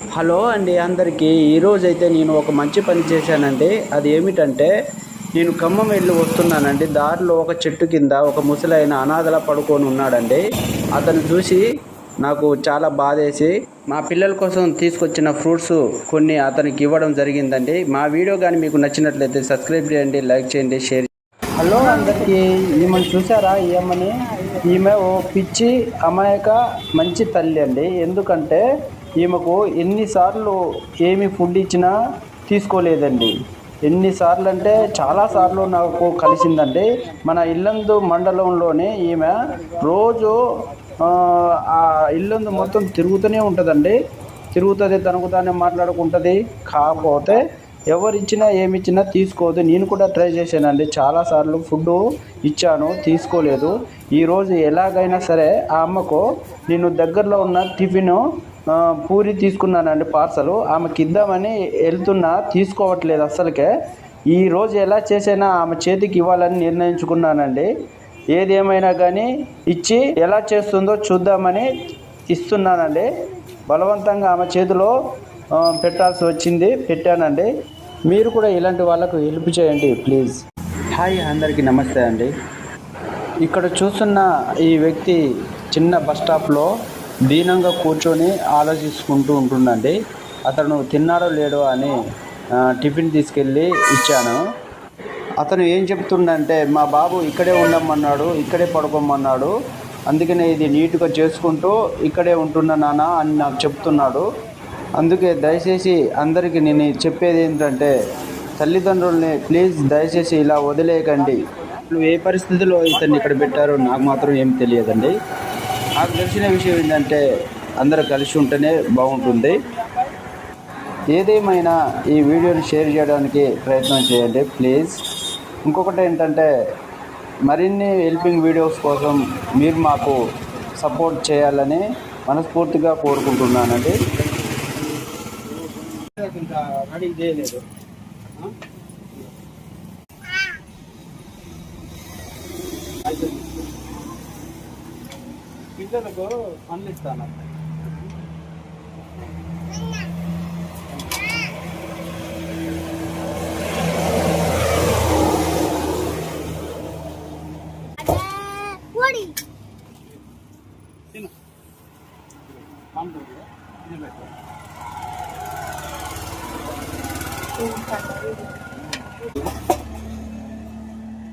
Hello అండి అందరికీ. ఈరోజు అయితే నేను ఒక మంచి పని చేశానండి. అది ఏమిటంటే నేను ఖమ్మం వెళ్ళి వస్తున్నానండి. దారిలో ఒక చెట్టు కింద ఒక ముసలైన అనాథలా పడుకొని ఉన్నాడండి. అతను చూసి నాకు చాలా బాధేసి మా పిల్లల కోసం తీసుకొచ్చిన ఫ్రూట్స్ కొన్ని అతనికి ఇవ్వడం జరిగిందండి. మా వీడియో కానీ మీకు నచ్చినట్లయితే సబ్స్క్రైబ్ చేయండి లైక్ చేయండి షేర్ హలో అందరికీ. ఈమెను చూసారా ఈమెని ఈమె ఓ పిచ్చి అమాయక మంచి తల్లి అండి. ఎందుకంటే ఈమెకు ఎన్నిసార్లు ఏమి ఫుడ్ ఇచ్చినా తీసుకోలేదండి. ఎన్నిసార్లు అంటే చాలాసార్లు నాకు కలిసిందండి. మన ఇల్లందు మండలంలోనే ఈమె రోజు ఆ, ఇల్లందు మొత్తం తిరుగుతూనే ఉంటుందండి. తిరుగుతుంది తనకు తానే మాట్లాడుకుంటుంది. కాకపోతే ఎవరిచ్చినా ఏమి ఇచ్చినా తీసుకోదు. నేను కూడా ట్రై చేశానండి. చాలాసార్లు ఫుడ్ ఇచ్చాను తీసుకోలేదు. ఈరోజు ఎలాగైనా సరే ఆ అమ్మకు నేను దగ్గరలో ఉన్న టిఫిన్ పూరి తీసుకున్నానండి పార్సల్. ఆమెకి ఇద్దామని వెళ్తున్నా తీసుకోవట్లేదు అస్సలకే. ఈ రోజు ఎలా చేసైనా ఆమె చేతికి ఇవ్వాలని నిర్ణయించుకున్నానండి. ఏదేమైనా కానీ ఇచ్చి ఎలా చేస్తుందో చూద్దామని ఇస్తున్నానండి. బలవంతంగా ఆమె చేతిలో పెట్టాల్సి వచ్చింది పెట్టానండి. మీరు కూడా ఇలాంటి వాళ్ళకు హెల్ప్ చేయండి ప్లీజ్. హాయ్ అందరికీ నమస్తే అండి. ఇక్కడ చూస్తున్న ఈ వ్యక్తి చిన్న బస్ స్టాప్లో దీనంగా కూర్చొని ఆలోచించుకుంటూ ఉంటుండండి. అతను తిన్నాడో లేడో అని టిఫిన్ తీసుకెళ్ళి ఇచ్చాను. అతను ఏం చెప్తుండంటే మా బాబు ఇక్కడే ఉండమన్నాడు ఇక్కడే పడుకోమన్నాడు. అందుకనే ఇది నీట్గా చేసుకుంటూ ఇక్కడే ఉంటున్నా నాన్న అని నాకు చెప్తున్నాడు. అందుకే దయచేసి అందరికీ నేను చెప్పేది ఏంటంటే తల్లిదండ్రుల్ని ప్లీజ్ దయచేసి ఇలా వదిలేయకండి. నువ్వు ఏ పరిస్థితిలో ఇతన్ని ఇక్కడ పెట్టారో నాకు మాత్రం ఏం తెలియదండి. నాకు తెలిసిన విషయం ఏంటంటే అందరూ కలిసి ఉంటేనే బాగుంటుంది. ఏదేమైనా ఈ వీడియోని షేర్ చేయడానికి ప్రయత్నం చేయండి ప్లీజ్. ఇంకొకటి ఏంటంటే మరిన్ని హెల్పింగ్ వీడియోస్ కోసం మీరు మాకు సపోర్ట్ చేయాలని మనస్ఫూర్తిగా కోరుకుంటున్నానండి. రెడీ చేయలేదు. పిల్లలకు పనులు ఇస్తాను తినబెట్టు ఇంకా